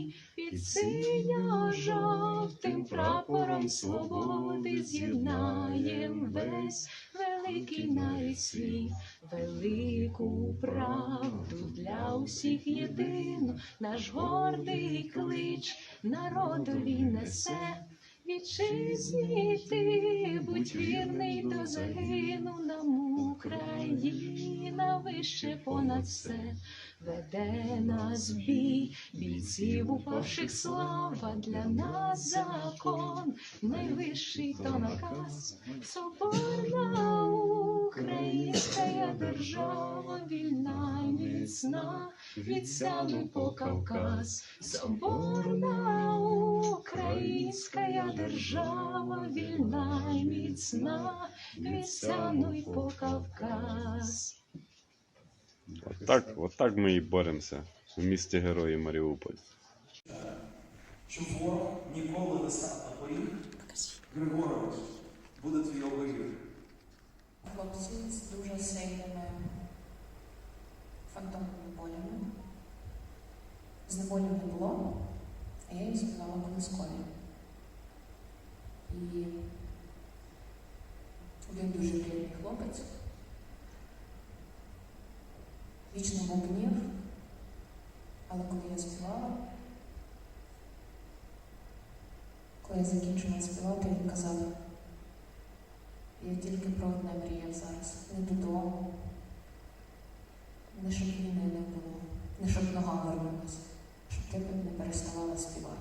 весні, під синьо-жовтим прапором свободи з'єднаєм весь великий навіть світ, велику правду для усіх єдину, наш гордий клич народові несе. Вітчизні ти, будь вірний до загину нам Україна вище понад все. Веде нас бій, бійців упавших слава для нас закон, найвищий то наказ, соборна українська держава, вільна й міцна, від Сяну по Кавказ, соборна українська держава, вільна й міцна, від Сяну й по Кавказ. Так, отак ми і боремося в місті Герої Маріуполь. Щоб ворог ніколи не став на поріг, Григорович, буде твій оберіг. Хлопці з дуже сильними фантомними болями. Знеболів не було, а я їм співала колискові. І він дуже приємний хлопець вічно бубнів, але коли я співала, коли я закінчила співати, він казав, я тільки про одне мріяв зараз, не додому, не щоб війни не було, не щоб нога вернулась, щоб ти не переставала співати.